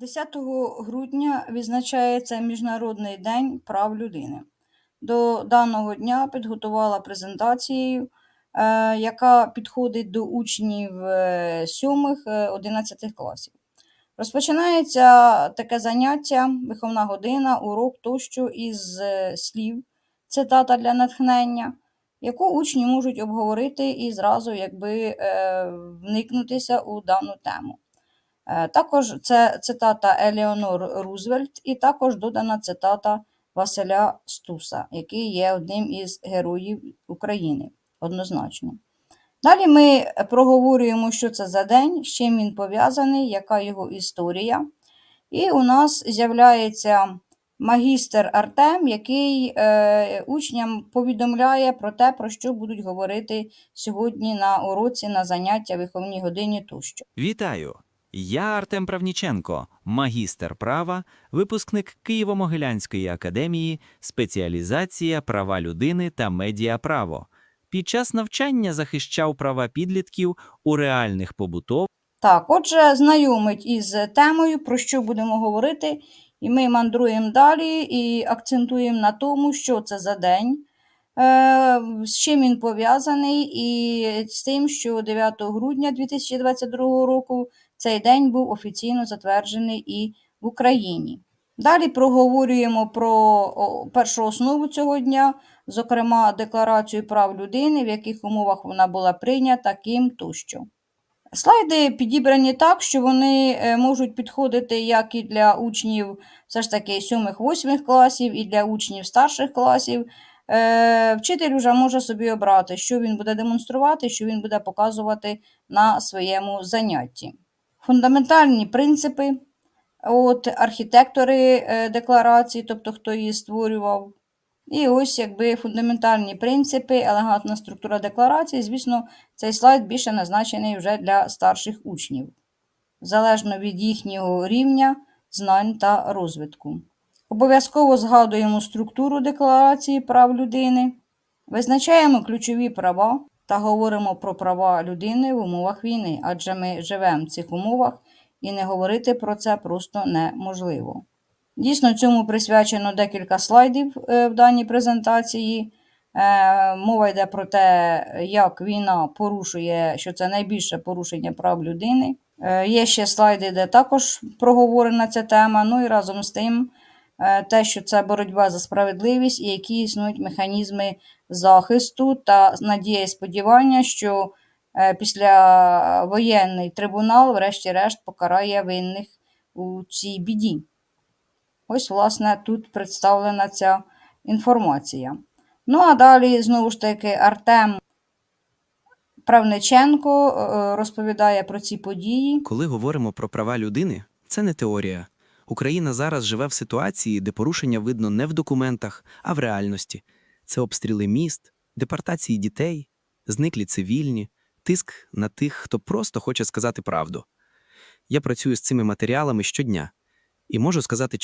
10 грудня відзначається Міжнародний день прав людини. До даного дня підготувала презентацію, е, яка підходить до учнів 7-11 класів. Розпочинається таке заняття, виховна година, урок тощо із е, слів, цитата для натхнення, яку учні можуть обговорити і зразу якби е, вникнутися у дану тему. Е, Також це цитата Елеонор Рузвельт, і також додана цитата Василя Стуса, який є одним із героїв України, однозначно. Далі ми проговорюємо, що це за день, з чим він пов'язаний, яка його історія. І у нас з'являється магістр Артем, який е, учням повідомляє про те, про що будуть говорити сьогодні на уроці, на заняття, виховній годині тощо. Вітаю! Я Артем Правніченко, магістр права, випускник Києво-Могилянської академії, спеціалізація права людини та медіаправо. Під час навчання захищав права підлітків у реальних побутових Так, отже, знайомить із темою, про що будемо говорити, і ми мандруємо далі і акцентуємо на тому, що це за день, е, з чим він пов'язаний, і з тим, що 9 грудня 2022 року цей день був офіційно затверджений і в Україні. Далі проговорюємо про першу основу цього дня, зокрема Декларацію прав людини, в яких умовах вона була прийнята, ким тощо. Слайди підібрані так, що вони е, можуть підходити як і для учнів все ж таки 7-8 класів, і для учнів старших класів. Е, Вчитель вже може собі обрати, що він буде демонструвати, що він буде показувати на своєму занятті. Фундаментальні принципи, от, архітектори е, декларації, тобто хто її створював. І ось якби фундаментальні принципи, елегантна структура декларації. Звісно, цей слайд більше назначений вже для старших учнів, залежно від їхнього рівня знань та розвитку. Обов'язково згадуємо структуру декларації прав людини, визначаємо ключові права та говоримо про права людини в умовах війни, адже ми живемо в цих умовах і не говорити про це просто неможливо. Дійсно, цьому присвячено декілька слайдів е, в даній презентації. Е, Мова йде про те, як війна порушує, що це найбільше порушення прав людини. Е, Є ще слайди, де також проговорена ця тема. Ну і разом з тим, те, що це боротьба за справедливість і які існують механізми захисту та надія і сподівання, що е, післявоєнний трибунал, врешті-решт, покарає винних у цій біді. Ось, власне, тут представлена ця інформація. Ну, а далі, знову ж таки, Артем Правниченко е, розповідає про ці події. Коли говоримо про права людини, це не теорія. Україна зараз живе в ситуації, де порушення видно не в документах, а в реальності. Це обстріли міст, депортації дітей, зниклі цивільні, тиск на тих, хто просто хоче сказати правду. Я працюю з цими матеріалами щодня і можу сказати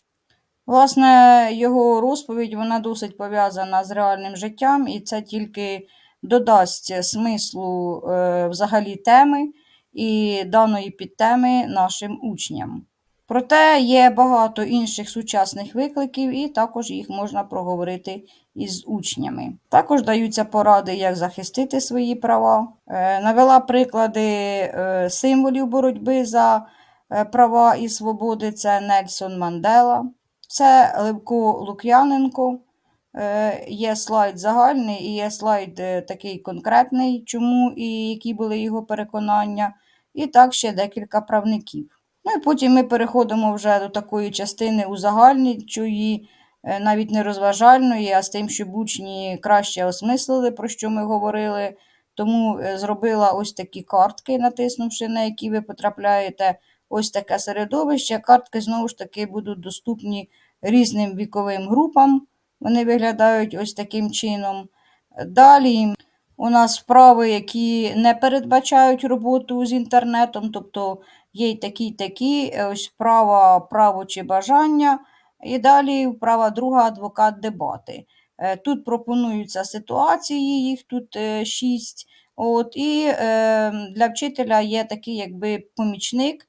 Власне, його розповідь вона досить пов'язана з реальним життям, і це тільки додасть смислу е, взагалі теми і даної підтеми нашим учням. Проте є багато інших сучасних викликів, і також їх можна проговорити із учнями. Також даються поради, як захистити свої права. Е, Навела приклади е, символів боротьби за е, права і свободи. Це Нельсон Мандела. Це Левко Лук'яненко. Є слайд загальний і є слайд такий конкретний, чому і які були його переконання. І так ще декілька правників. Ну і потім ми переходимо вже до такої частини узагальнюючої, е, навіть не розважальної, а з тим, щоб учні краще осмислили, про що ми говорили. Тому е, зробила ось такі картки, натиснувши, на які ви потрапляєте ось таке середовище. Картки знову ж таки будуть доступні різним віковим групам. Вони виглядають ось таким чином. Далі у нас вправи, які не передбачають роботу з інтернетом, тобто є й такі, такі, е, ось вправа право чи бажання. І далі вправа друга адвокат дебати. Е, Тут пропонуються ситуації, їх тут е, шість. От, І е, для вчителя є такий якби помічник,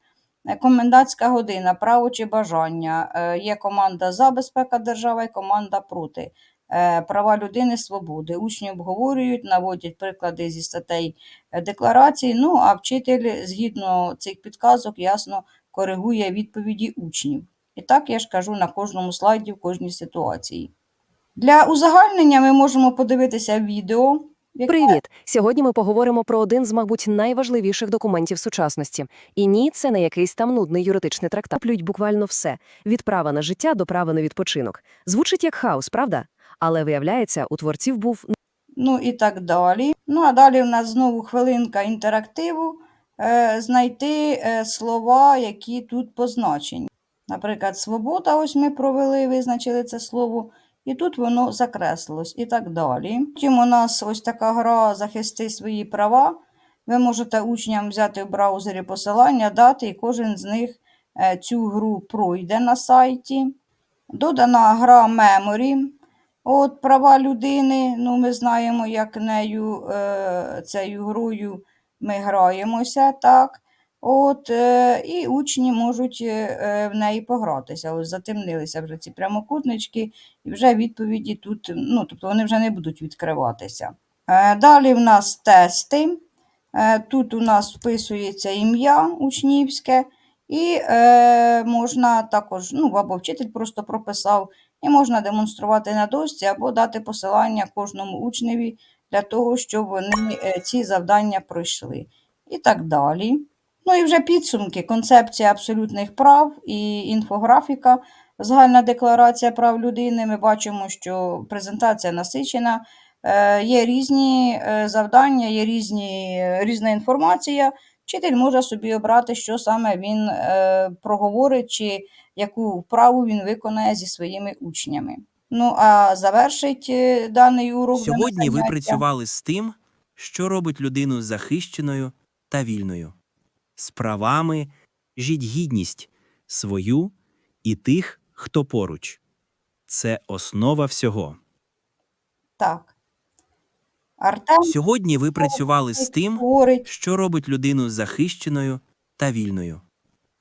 Комендантська година, право чи бажання. Е, Є команда за безпека держави команда проти. Е, Права людини, свободи. Учні обговорюють, наводять приклади зі статей е, декларації. Ну а вчитель, згідно цих підказок, ясно коригує відповіді учнів. І так я ж кажу на кожному слайді, в кожній ситуації. Для узагальнення ми можемо подивитися відео. яке- Привіт! Сьогодні ми поговоримо про один з, мабуть, найважливіших документів сучасності. І ні, це не якийсь там нудний юридичний трактат. Плюють буквально все від права на життя до права на відпочинок. Звучить як хаос, правда? Але виявляється, у творців був ну і так далі. Ну, а далі в нас знову хвилинка інтерактиву. Е, знайти е, слова, які тут позначені. Наприклад, свобода, ось ми провели, визначили це слово, і тут воно закреслилось, і так далі. Потім у нас ось така гра захисти свої права. Ви можете учням взяти в браузері посилання, дати, і кожен з них е, цю гру пройде на сайті. Додана гра Memory. От права людини, ну ми знаємо, як нею е, цією грою ми граємося, так. От, е, і учні можуть е, в неї погратися. Ось затемнилися вже ці прямокутнички, і вже відповіді тут, ну, тобто вони вже не будуть відкриватися. Е, далі в нас тести. Е, тут у нас вписується ім'я учнівське, і е, можна також, ну, або вчитель просто прописав і можна демонструвати на дошці або дати посилання кожному учневі для того, щоб вони е, ці завдання пройшли. І так далі. Ну і вже підсумки, концепція абсолютних прав і інфографіка, загальна декларація прав людини. Ми бачимо, що презентація насичена, е, є різні е, завдання, є різні, різна інформація. Вчитель може собі обрати, що саме він е, проговорить, чи яку вправу він виконає зі своїми учнями. Ну а завершить е, даний урок. Сьогодні ви працювали з тим, що робить людину захищеною та вільною. З правами жіть гідність свою і тих, хто поруч. Це основа всього. Так. Артем Сьогодні ви працювали з тим, що робить людину захищеною та вільною.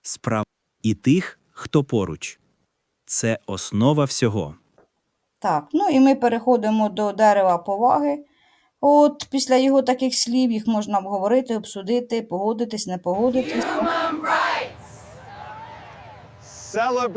З прав і тих, хто поруч. Це основа всього. так. Ну і ми переходимо до дерева поваги. От після його таких слів їх можна обговорити, обсудити, погодитись, не погодитись. Celebrate.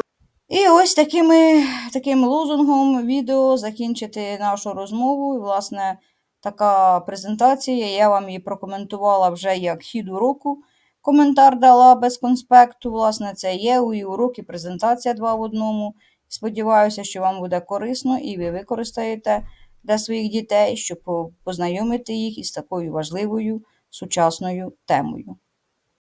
І ось такими, таким лозунгом відео закінчити нашу розмову. І, власне, така презентація. Я вам її прокоментувала вже як хід уроку. Коментар дала без конспекту. Власне, це є і урок, і презентація два в одному. Сподіваюся, що вам буде корисно і ви використаєте для своїх дітей, щоб познайомити їх із такою важливою сучасною темою.